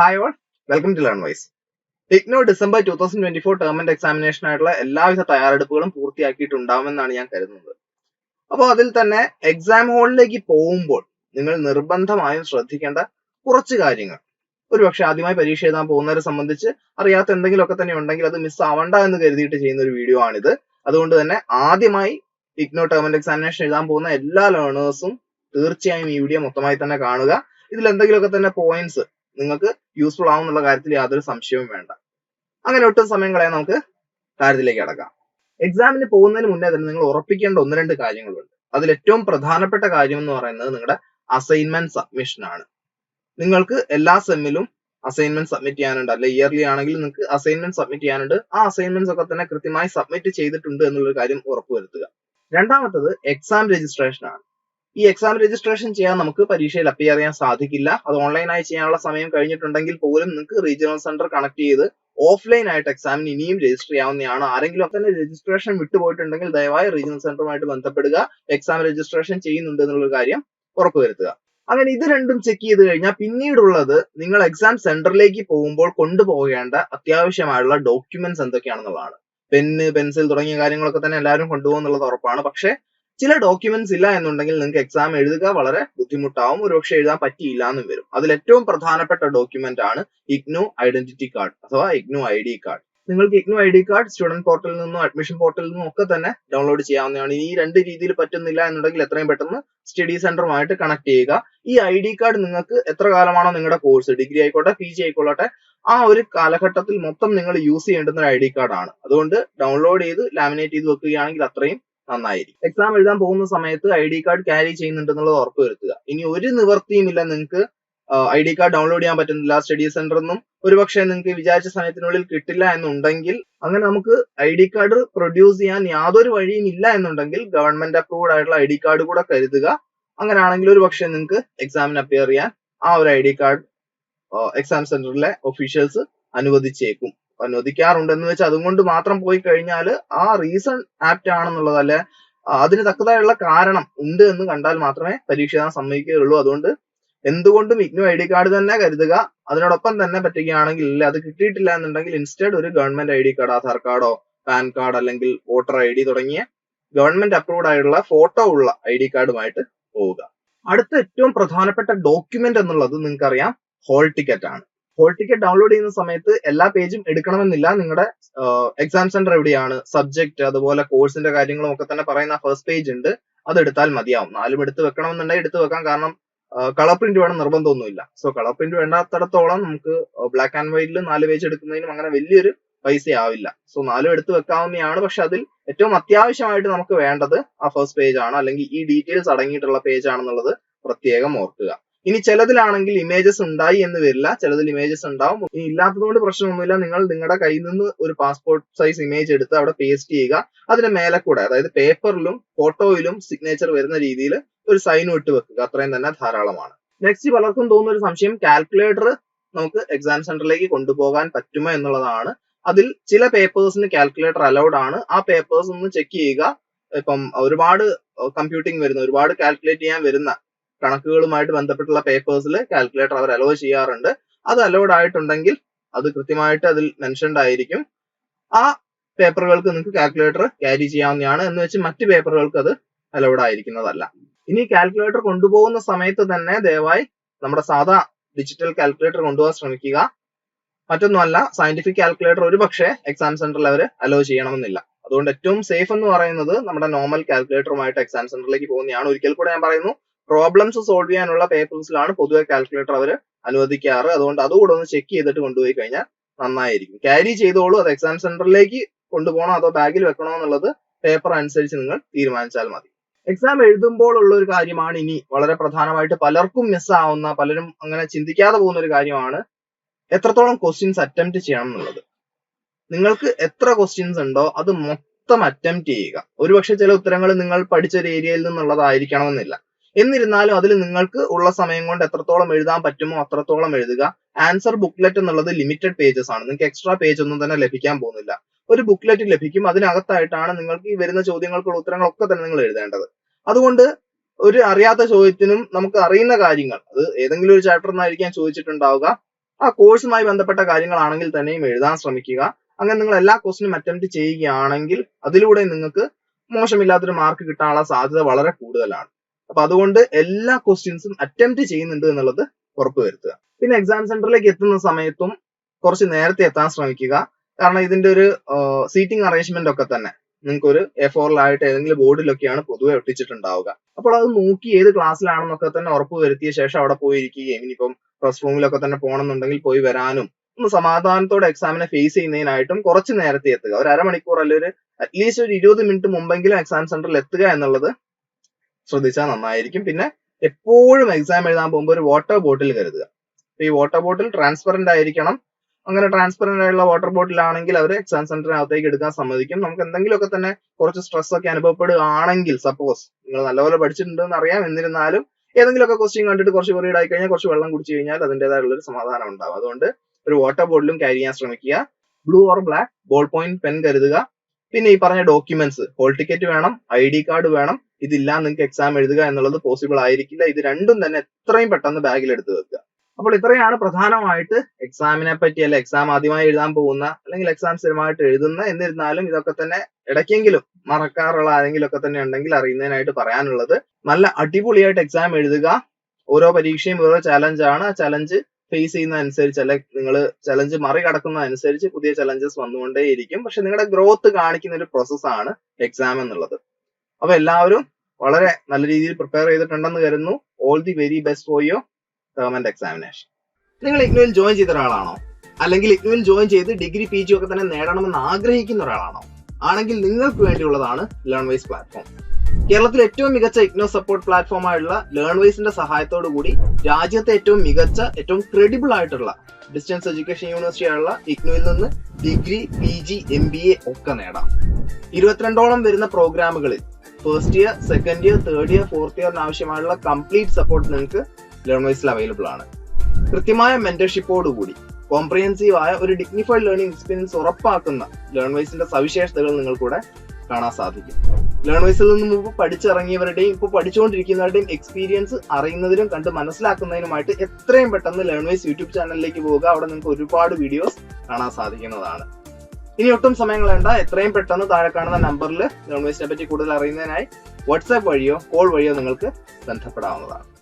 Hi all welcome to Learnwise IGNOU December two thousand twenty four term examination ആയിട്ടുള്ള എല്ലാവിധ തയ്യാറെടുപ്പുകളും പൂർത്തിയാക്കിയിട്ടുണ്ടാവുമെന്നാണ് ഞാൻ കരുതുന്നത്. അപ്പോൾ അതിൽ തന്നെ എക്സാം ഹോളിലേക്ക് പോകുമ്പോൾ നിങ്ങൾ നിർബന്ധമായും ശ്രദ്ധിക്കേണ്ട കുറച്ച് കാര്യങ്ങൾ. ഒരുപക്ഷെ ആദ്യമായി പരീക്ഷ എഴുതാൻ പോകുന്നവരെ സംബന്ധിച്ച് അറിയാത്ത എന്തെങ്കിലുമൊക്കെ തന്നെ ഉണ്ടെങ്കിൽ അത് മിസ് ആവണ്ട എന്ന് കരുതിയിട്ട് ചെയ്യുന്ന ഒരു വീഡിയോ ആണിത്. അതുകൊണ്ട് തന്നെ ആദ്യമായി ഇഗ്നോ ടേം എക്സാമിനേഷൻ എഴുതാൻ പോകുന്ന എല്ലാ ലേണേഴ്സും തീർച്ചയായും ഈ വീഡിയോ മൊത്തമായി തന്നെ കാണുക. ഇതിൽ എന്തെങ്കിലുമൊക്കെ തന്നെ പോയിന്റ്സ് നിങ്ങൾക്ക് യൂസ്ഫുൾ ആവും എന്നുള്ള കാര്യത്തിൽ യാതൊരു സംശയവും വേണ്ട. അങ്ങനെ ഒട്ടും സമയം കളയാൻ നമുക്ക് കാര്യത്തിലേക്ക് അടക്കാം എക്സാമിന് പോകുന്നതിന് മുന്നേ തന്നെ നിങ്ങൾ ഉറപ്പിക്കേണ്ട ഒന്ന് രണ്ട് കാര്യങ്ങളുണ്ട്. അതിൽ ഏറ്റവും പ്രധാനപ്പെട്ട കാര്യം എന്ന് പറയുന്നത് നിങ്ങളുടെ അസൈൻമെന്റ് സബ്മിഷൻ ആണ്. നിങ്ങൾക്ക് എല്ലാ സെമ്മിലും അസൈൻമെന്റ് സബ്മിറ്റ് ചെയ്യാനുണ്ട്. അല്ലെ ഇയർലി ആണെങ്കിൽ നിങ്ങൾക്ക് അസൈൻമെന്റ് സബ്മിറ്റ് ചെയ്യാനുണ്ട്. ആ അസൈൻമെന്റ്സ് ഒക്കെ തന്നെ കൃത്യമായി സബ്മിറ്റ് ചെയ്തിട്ടുണ്ട് എന്നുള്ളൊരു കാര്യം ഉറപ്പുവരുത്തുക. രണ്ടാമത്തത് എക്സാം രജിസ്ട്രേഷൻ ആണ്. ഈ എക്സാം രജിസ്ട്രേഷൻ ചെയ്യാൻ നമുക്ക് പരീക്ഷയിൽ അപ്പിയർ ചെയ്യാൻ സാധിക്കില്ല. അത് ഓൺലൈനായി ചെയ്യാനുള്ള സമയം കഴിഞ്ഞിട്ടുണ്ടെങ്കിൽ പോലും നിങ്ങൾക്ക് റീജിയണൽ സെന്റർ കണക്ട് ചെയ്ത് ഓഫ്ലൈൻ ആയിട്ട് എക്സാമിന് ഇനിയും രജിസ്റ്റർ ചെയ്യാവുന്നതാണ്. ആരെങ്കിലും തന്നെ രജിസ്ട്രേഷൻ വിട്ടുപോയിട്ടുണ്ടെങ്കിൽ ദയവായി റീജിയണൽ സെന്ററുമായിട്ട് ബന്ധപ്പെടുക. എക്സാം രജിസ്ട്രേഷൻ ചെയ്യുന്നുണ്ട് എന്നുള്ള കാര്യം ഉറപ്പുവരുത്തുക. അങ്ങനെ ഇത് രണ്ടും ചെക്ക് ചെയ്ത് കഴിഞ്ഞാൽ പിന്നീടുള്ളത് നിങ്ങൾ എക്സാം സെന്ററിലേക്ക് പോകുമ്പോൾ കൊണ്ടുപോകേണ്ട അത്യാവശ്യമായുള്ള ഡോക്യുമെന്റ്സ് എന്തൊക്കെയാണെന്നുള്ളതാണ്. പെന്ന് പെൻസിൽ തുടങ്ങിയ കാര്യങ്ങളൊക്കെ തന്നെ എല്ലാവരും കൊണ്ടുപോകുന്നുള്ളത് ഉറപ്പാണ്. പക്ഷേ ചില ഡോക്യുമെന്റ്സ് ഇല്ല എന്നുണ്ടെങ്കിൽ നിങ്ങൾക്ക് എക്സാം എഴുതുക വളരെ ബുദ്ധിമുട്ടാവും. ഒരുപക്ഷെ എഴുതാൻ പറ്റിയില്ല എന്നും വരും. അതിൽ ഏറ്റവും പ്രധാനപ്പെട്ട ഡോക്യുമെന്റ് ആണ് ഇഗ്നു ഐഡന്റിറ്റി കാർഡ് അഥവാ ഇഗ്നു ഐ ഡി കാർഡ്. നിങ്ങൾക്ക് IGNOU I D card student പോർട്ടലിൽ നിന്നും അഡ്മിഷൻ പോർട്ടലിൽ നിന്നും ഒക്കെ തന്നെ ഡൗൺലോഡ് ചെയ്യാവുന്നതാണ്. ഈ രണ്ട് രീതിയിൽ പറ്റുന്നില്ല എന്നുണ്ടെങ്കിൽ എത്രയും പെട്ടെന്ന് സ്റ്റഡി സെന്ററുമായിട്ട് കണക്ട് ചെയ്യുക. ഈ ഐ ഡി കാർഡ് നിങ്ങൾക്ക് എത്ര കാലമാണോ നിങ്ങളുടെ കോഴ്സ്? ഡിഗ്രി ആയിക്കോട്ടെ പി ജി ആയിക്കോട്ടെ ആ ഒരു കാലഘട്ടത്തിൽ മൊത്തം നിങ്ങൾ യൂസ് ചെയ്യേണ്ടുന്ന ഒരു ഐ ഡി കാർഡാണ്. അതുകൊണ്ട് ഡൗൺലോഡ് ചെയ്ത് ലാമിനേറ്റ് ചെയ്ത് വെക്കുകയാണെങ്കിൽ അത്രയും നന്നായിരിക്കും. എക്സാം എഴുതാൻ പോകുന്ന സമയത്ത് ഐ ഡി കാർഡ് ക്യാരി ചെയ്യുന്നുണ്ടെന്നുള്ളത് ഉറപ്പുവരുത്തുക ഇനി ഒരു നിവർത്തിയുമില്ല നിങ്ങൾക്ക് ഐ ഡി കാർഡ് ഡൗൺലോഡ് ചെയ്യാൻ പറ്റുന്നില്ല സ്റ്റഡി സെന്ററിൽ നിന്നും ഒരുപക്ഷെ നിങ്ങൾക്ക് വിചാരിച്ച സമയത്തിനുള്ളിൽ കിട്ടില്ല എന്നുണ്ടെങ്കിൽ അങ്ങനെ നമുക്ക് ഐ ഡി കാർഡ് പ്രൊഡ്യൂസ് ചെയ്യാൻ യാതൊരു വഴിയും ഇല്ല എന്നുണ്ടെങ്കിൽ ഗവൺമെന്റ് അപ്രൂവ്ഡ് ആയിട്ടുള്ള ഐ ഡി കാർഡ് കൂടെ കരുതുക. അങ്ങനെയാണെങ്കിൽ ഒരു പക്ഷേ നിങ്ങൾക്ക് എക്സാമിന് അപ്പിയർ ചെയ്യാൻ ആ ഒരു ഐ ഡി കാർഡ് എക്സാം സെന്ററിലെ ഒഫീഷ്യൽസ് അനുവദിച്ചേക്കും. അനുവദിക്കാറുണ്ടെന്ന് വെച്ചാൽ അതുകൊണ്ട് മാത്രം പോയി കഴിഞ്ഞാൽ ആ റീസൺ ആപ്റ്റ് ആണെന്നുള്ളത് അല്ലെ അതിന് തക്കതായുള്ള കാരണം ഉണ്ട് എന്ന് കണ്ടാൽ മാത്രമേ പരീക്ഷ എഴുതാൻ സമ്മതിക്കുകയുള്ളൂ. അതുകൊണ്ട് എന്തുകൊണ്ടും ഇഗ്നോ ഐ ഡി കാർഡ് തന്നെ കരുതുക. അതിനോടൊപ്പം തന്നെ പറ്റുകയാണെങ്കിൽ ഇല്ല അത് കിട്ടിയിട്ടില്ല എന്നുണ്ടെങ്കിൽ ഇൻസ്റ്റേഡ് ഒരു government I D card Aadhaar കാർഡോ പാൻ കാർഡ് അല്ലെങ്കിൽ വോട്ടർ ഐ ഡി തുടങ്ങിയ ഗവൺമെന്റ് അപ്രൂവ്ഡ് ആയിട്ടുള്ള ഫോട്ടോ ഉള്ള ഐ ഡി കാർഡുമായിട്ട് പോവുക. അടുത്ത ഏറ്റവും പ്രധാനപ്പെട്ട ഡോക്യുമെന്റ് എന്നുള്ളത് നിങ്ങൾക്കറിയാം ഹോൾ ടിക്കറ്റ് ആണ് ഹോൾ ടിക്കറ്റ് ഡൗൺലോഡ് ചെയ്യുന്ന സമയത്ത് എല്ലാ പേജും എടുക്കണമെന്നില്ല. നിങ്ങളുടെ എക്സാം സെന്റർ എവിടെയാണ് സബ്ജക്ട് അതുപോലെ കോഴ്സിന്റെ കാര്യങ്ങളും ഒക്കെ തന്നെ പറയുന്ന ഫസ്റ്റ് പേജ് ഉണ്ട്. അത് എടുത്താൽ മതിയാവും. നാലും എടുത്ത് വെക്കണമെന്നുണ്ടെങ്കിൽ എടുത്ത് വെക്കാം. കാരണം കളർ പ്രിന്റ് വേണം നിർബന്ധമൊന്നുമില്ല. സോ കളർ പ്രിന്റ് വേണ്ടാത്തടത്തോളം നമുക്ക് ബ്ലാക്ക് ആൻഡ് വൈറ്റിൽ നാല് പേജ് എടുക്കുന്നതിനും അങ്ങനെ വലിയൊരു പൈസ ആവില്ല സോ നാലും എടുത്ത് വെക്കാവുന്നതാണ്. പക്ഷെ അതിൽ ഏറ്റവും അത്യാവശ്യമായിട്ട് നമുക്ക് വേണ്ടത് ആ ഫസ്റ്റ് പേജ് ആണ്. അല്ലെങ്കിൽ ഈ ഡീറ്റെയിൽസ് അടങ്ങിയിട്ടുള്ള പേജ് ആണെന്നുള്ളത് പ്രത്യേകം ഓർക്കുക. ഇനി ചിലതിലാണെങ്കിൽ ഇമേജസ് ഉണ്ടായി എന്ന് വരില്ല. ചിലതിൽ ഇമേജസ് ഉണ്ടാവും. ഇല്ലാത്തതുകൊണ്ട് പ്രശ്നമൊന്നുമില്ല. നിങ്ങൾ നിങ്ങളുടെ കയ്യിൽ നിന്ന് ഒരു പാസ്പോർട്ട് സൈസ് ഇമേജ് എടുത്ത് അവിടെ പേസ്റ്റ് ചെയ്യുക. അതിന് മേലെ കൂടെ അതായത് പേപ്പറിലും ഫോട്ടോയിലും സിഗ്നേച്ചർ വരുന്ന രീതിയിൽ ഒരു സൈൻ ഇട്ട് വെക്കുക. അത്രയും തന്നെ ധാരാളമാണ്. നെക്സ്റ്റ് പലർക്കും തോന്നുന്ന ഒരു സംശയം കാൽക്കുലേറ്റർ നമുക്ക് എക്സാം സെന്ററിലേക്ക് കൊണ്ടുപോകാൻ പറ്റുമോ എന്നുള്ളതാണ്. അതിൽ ചില പേപ്പേഴ്സിന് കാൽക്കുലേറ്റർ അലൗഡ് ആണ്. ആ പേപ്പേഴ്സ് ഒന്ന് ചെക്ക് ചെയ്യുക. ഇപ്പം ഒരുപാട് കമ്പ്യൂട്ടിംഗ് വരുന്ന ഒരുപാട് കാൽക്കുലേറ്റ് ചെയ്യാൻ വരുന്ന കണക്കുകളുമായിട്ട് ബന്ധപ്പെട്ടുള്ള പേപ്പേഴ്സിൽ കാൽക്കുലേറ്റർ അവർ അലോ ചെയ്യാറുണ്ട്. അത് അലോഡ് ആയിട്ടുണ്ടെങ്കിൽ അത് കൃത്യമായിട്ട് അതിൽ മെൻഷൻഡ് ആയിരിക്കും. ആ പേപ്പറുകൾക്ക് നിങ്ങൾക്ക് കാൽക്കുലേറ്റർ ക്യാരി ചെയ്യാവുന്നതാണ് എന്ന് വെച്ച് മറ്റ് പേപ്പറുകൾക്ക് അത് അലൗഡ് ആയിരിക്കുന്നതല്ല. ഇനി കാൽക്കുലേറ്റർ കൊണ്ടുപോകുന്ന സമയത്ത് തന്നെ ദയവായി നമ്മുടെ സാധാ ഡിജിറ്റൽ കാൽക്കുലേറ്റർ കൊണ്ടുപോകാൻ ശ്രമിക്കുക. മറ്റൊന്നുമല്ല സയന്റിഫിക് കാൽക്കുലേറ്റർ ഒരു പക്ഷേ എക്സാം സെന്ററിൽ അവർ അലോ ചെയ്യണമെന്നില്ല. അതുകൊണ്ട് ഏറ്റവും സേഫ് എന്ന് പറയുന്നത് നമ്മുടെ നോർമൽ കാൽക്കുലേറ്ററുമായിട്ട് എക്സാം സെന്ററിലേക്ക് പോകുന്നതാണ്. ഒരിക്കൽ കൂടെ ഞാൻ പറയുന്നു പ്രോബ്ലംസ് സോൾവ് ചെയ്യാനുള്ള പേപ്പേഴ്സിലാണ് പൊതുവെ കാൽക്കുലേറ്റർ അവർ അനുവദിക്കാറ്. അതുകൊണ്ട് അതുകൂടെ ഒന്ന് ചെക്ക് ചെയ്തിട്ട് കൊണ്ടുപോയി കഴിഞ്ഞാൽ നന്നായിരിക്കും. ക്യാരി ചെയ്തോളൂ. അത് എക്സാം സെന്ററിലേക്ക് കൊണ്ടുപോകണോ അതോ ബാഗിൽ വെക്കണോ എന്നുള്ളത് പേപ്പർ അനുസരിച്ച് നിങ്ങൾ തീരുമാനിച്ചാൽ മതി. എക്സാം എഴുതുമ്പോൾ ഉള്ള ഒരു കാര്യമാണ് ഇനി വളരെ പ്രധാനമായിട്ട് പലർക്കും മിസ് ആവുന്ന പലരും അങ്ങനെ ചിന്തിക്കാതെ പോകുന്ന ഒരു കാര്യമാണ് എത്രത്തോളം ക്വസ്റ്റ്യൻസ് അറ്റംപ്റ്റ് ചെയ്യണം എന്നുള്ളത്. നിങ്ങൾക്ക് എത്ര ക്വസ്റ്റ്യൻസ് ഉണ്ടോ അത് മൊത്തം അറ്റംപ്റ്റ് ചെയ്യുക. ഒരുപക്ഷെ ചില ഉത്തരങ്ങൾ നിങ്ങൾ പഠിച്ച ഒരു ഏരിയയിൽ നിന്നുള്ളതായിരിക്കണമെന്നില്ല. എന്നിരുന്നാലും അതിൽ നിങ്ങൾക്ക് ഉള്ള സമയം കൊണ്ട് എത്രത്തോളം എഴുതാൻ പറ്റുമോ അത്രത്തോളം എഴുതുക. ആൻസർ ബുക്ക്ലെറ്റ് എന്നുള്ളത് ലിമിറ്റഡ് പേജസ് ആണ്. നിങ്ങൾക്ക് എക്സ്ട്രാ പേജ് ഒന്നും തന്നെ ലഭിക്കാൻ പോകുന്നില്ല. ഒരു ബുക്ക്ലെറ്റ് ലഭിക്കും. അതിനകത്തായിട്ടാണ് നിങ്ങൾക്ക് ഈ വരുന്ന ചോദ്യങ്ങൾക്കുള്ള ഉത്തരങ്ങളൊക്കെ തന്നെ നിങ്ങൾ എഴുതേണ്ടത്. അതുകൊണ്ട് ഒരു അറിയാത്ത ചോദ്യത്തിനും നമുക്ക് അറിയുന്ന കാര്യങ്ങൾ അത് ഏതെങ്കിലും ഒരു ചാപ്റ്റർ നിന്നായിരിക്കാം ചോദിച്ചിട്ടുണ്ടാവുക. ആ കോഴ്സുമായി ബന്ധപ്പെട്ട കാര്യങ്ങളാണെങ്കിൽ തന്നെയും എഴുതാൻ ശ്രമിക്കുക. അങ്ങനെ നിങ്ങൾ എല്ലാ ക്വസ്റ്റിനും അറ്റംപ്റ്റ് ചെയ്യുകയാണെങ്കിൽ അതിലൂടെ നിങ്ങൾക്ക് മോശമില്ലാത്തൊരു മാർക്ക് കിട്ടാനുള്ള സാധ്യത വളരെ കൂടുതലാണ്. അപ്പൊ അതുകൊണ്ട് എല്ലാ ക്വസ്റ്റ്യൻസും അറ്റംപ്റ്റ് ചെയ്യുന്നുണ്ട് എന്നുള്ളത് ഉറപ്പുവരുത്തുക പിന്നെ എക്സാം സെന്ററിലേക്ക് എത്തുന്ന സമയത്തും കുറച്ച് നേരത്തെ എത്താൻ ശ്രമിക്കുക. കാരണം ഇതിന്റെ ഒരു സീറ്റിംഗ് അറേഞ്ച്മെന്റ് ഒക്കെ തന്നെ. നിങ്ങൾക്ക് ഒരു എ ഫോറിലായിട്ട് ഏതെങ്കിലും ബോർഡിലൊക്കെയാണ് പൊതുവെ ഒട്ടിച്ചിട്ടുണ്ടാവുക. അപ്പോൾ അത് നോക്കി ഏത് ക്ലാസ്സിലാണെന്നൊക്കെ തന്നെ ഉറപ്പ് വരുത്തിയ ശേഷം അവിടെ പോയി ഇരിക്കുകയും ഇനിയിപ്പം റെസ്റ്റ് റൂമിലൊക്കെ തന്നെ പോകണമെന്നുണ്ടെങ്കിൽ പോയി വരാനും ഒന്ന് സമാധാനത്തോടെ എക്സാമിനെ ഫേസ് ചെയ്യുന്നതിനായിട്ടും കുറച്ച് നേരത്തെ എത്തുക. ഒരു അരമണിക്കൂർ അല്ലെങ്കിൽ ഒരു അറ്റ്ലീസ്റ്റ് ഒരു ഇരുപത് മിനിറ്റ് മുമ്പെങ്കിലും എക്സാം സെന്ററിൽ എത്തുക എന്നുള്ളത് ശ്രദ്ധിച്ചാൽ നന്നായിരിക്കും പിന്നെ എപ്പോഴും എക്സാം എഴുതാൻ പോകുമ്പോൾ ഒരു വാട്ടർ ബോട്ടിൽ കരുതുക. ഈ വാട്ടർ ബോട്ടിൽ ട്രാൻസ്പെറന്റ് ആയിരിക്കണം. അങ്ങനെ ട്രാൻസ്പെറന്റ് ആയിട്ടുള്ള വാട്ടർ ബോട്ടിൽ ആണെങ്കിൽ അവർ എക്സാം സെന്ററിനകത്തേക്ക് എടുക്കാൻ സമ്മതിക്കും. നമുക്ക് എന്തെങ്കിലുമൊക്കെ തന്നെ കുറച്ച് സ്ട്രെസ് ഒക്കെ അനുഭവപ്പെടുകയാണെങ്കിൽ സപ്പോസ് നിങ്ങൾ നല്ലപോലെ പഠിച്ചിട്ടുണ്ടെന്ന് അറിയാം. എന്നിരുന്നാലും ഏതെങ്കിലുമൊക്കെ ക്വസ്റ്റ്യൻ കണ്ടിട്ട് കുറച്ച് worried ആയി കഴിഞ്ഞാൽ കുറച്ച് വെള്ളം കുടിച്ചു കഴിഞ്ഞാൽ അതിന്റെതായുള്ള ഒരു സമാധാനം ഉണ്ടാവും. അതുകൊണ്ട് ഒരു വാട്ടർ ബോട്ടിലും ക്യാരി ചെയ്യാൻ ശ്രമിക്കുക. Blue or black ball point pen കരുതുക. പിന്നെ ഈ പറഞ്ഞ ഡോക്യുമെന്റ്സ് ഹോൾ ടിക്കറ്റ് വേണം ഐ ഡി കാർഡ് വേണം. ഇതില്ല നിങ്ങൾക്ക് എക്സാം എഴുതുക എന്നുള്ളത് പോസിബിൾ ആയിരിക്കില്ല. ഇത് രണ്ടും തന്നെ എത്രയും പെട്ടെന്ന് ബാഗിൽ എടുത്തു വെക്കുക. അപ്പോൾ ഇത്രയാണ് പ്രധാനമായിട്ട് എക്സാമിനെ പറ്റി അല്ലെ എക്സാം ആദ്യമായി എഴുതാൻ പോകുന്ന അല്ലെങ്കിൽ എക്സാം സ്ഥിരമായിട്ട് എഴുതുന്ന എന്നിരുന്നാലും ഇതൊക്കെ തന്നെ ഇടയ്ക്കെങ്കിലും മറക്കാറുള്ള ആരെങ്കിലും ഒക്കെ തന്നെ ഉണ്ടെങ്കിൽ അറിയുന്നതിനായിട്ട് പറയാനുള്ളത്. നല്ല അടിപൊളിയായിട്ട് എക്സാം എഴുതുക. ഓരോ പരീക്ഷയും ഓരോ ചലഞ്ച് ആണ്. ആ ചലഞ്ച് ഫേസ് ചെയ്യുന്ന അനുസരിച്ച് അല്ലെ നിങ്ങൾ ചലഞ്ച് മറികടക്കുന്ന അനുസരിച്ച് പുതിയ ചലഞ്ചസ് വന്നുകൊണ്ടേയിരിക്കും. പക്ഷെ നിങ്ങളുടെ ഗ്രോത്ത് കാണിക്കുന്ന ഒരു പ്രോസസ്സാണ് എക്സാം എന്നുള്ളത്. അപ്പൊ എല്ലാവരും വളരെ നല്ല രീതിയിൽ പ്രിപ്പയർ ചെയ്തിട്ടുണ്ടെന്ന് കരുതുന്നു. All the very best for your government examination നിങ്ങൾ ഇഗ്നുവിൽ ജോയിൻ ചെയ്ത ഒരാളാണോ? അല്ലെങ്കിൽ ഇഗ്നുവിൽ ജോയിൻ ചെയ്ത് ഡിഗ്രി പി ജി ഒക്കെ തന്നെ നേടണമെന്ന് ആഗ്രഹിക്കുന്ന ഒരാളാണോ? ആണെങ്കിൽ നിങ്ങൾക്ക് വേണ്ടിയുള്ളതാണ് ലേൺ വൈസ് പ്ലാറ്റ്ഫോം കേരളത്തിലെ ഏറ്റവും മികച്ച ഇഗ്നോ സപ്പോർട്ട് പ്ലാറ്റ്ഫോം ആയിട്ടുള്ള ലേൺ വൈസിന്റെ സഹായത്തോടു കൂടി രാജ്യത്തെ ഏറ്റവും മികച്ച ഏറ്റവും ക്രെഡിബിൾ ആയിട്ടുള്ള ഡിസ്റ്റൻസ് എഡ്യൂക്കേഷൻ യൂണിവേഴ്സിറ്റി ആയുള്ള ഇഗ്നോയിൽ നിന്ന് degree P G M B A ഒക്കെ നേടാം. ഇരുപത്തിരണ്ടോളം വരുന്ന പ്രോഗ്രാമുകളിൽ first year second year third year fourth ഇയറിന് ആവശ്യമായുള്ള കംപ്ലീറ്റ് സപ്പോർട്ട് നിങ്ങൾക്ക് ലേൺ വൈസിൽ അവൈലബിൾ ആണ്. കൃത്യമായ മെന്റർഷിപ്പോടുകൂടി കോംപ്രിഹെൻസീവ് ആയ ഒരു ഡിഗ്നിഫൈഡ് ലേണിംഗ് എക്സ്പീരിയൻസ് ഉറപ്പാക്കുന്ന ലേൺ വൈസിന്റെ സവിശേഷതകൾ നിങ്ങൾക്കൂടെ കാണാൻ സാധിക്കും. ലേൺ വൈസിൽ നിന്ന് മുമ്പ് പഠിച്ചിറങ്ങിയവരുടെയും ഇപ്പോൾ പഠിച്ചുകൊണ്ടിരിക്കുന്നവരുടെയും എക്സ്പീരിയൻസ് അറിയുന്നതിനും കണ്ട് മനസ്സിലാക്കുന്നതിനുമായിട്ട് എത്രയും പെട്ടെന്ന് ലേൺ വൈസ് യൂട്യൂബ് ചാനലിലേക്ക് പോവുക. അവിടെ നിങ്ങൾക്ക് ഒരുപാട് വീഡിയോസ് കാണാൻ സാധിക്കുന്നതാണ്. ഇനി ഒട്ടും സമയം കളയണ്ട. എത്രയും പെട്ടെന്ന് താഴെ കാണുന്ന നമ്പറിൽ ഗവൺമെന്റിനെ പറ്റി കൂടുതൽ അറിയുന്നതിനായി വാട്സാപ്പ് വഴിയോ കോൾ വഴിയോ നിങ്ങൾക്ക് ബന്ധപ്പെടാവുന്നതാണ്.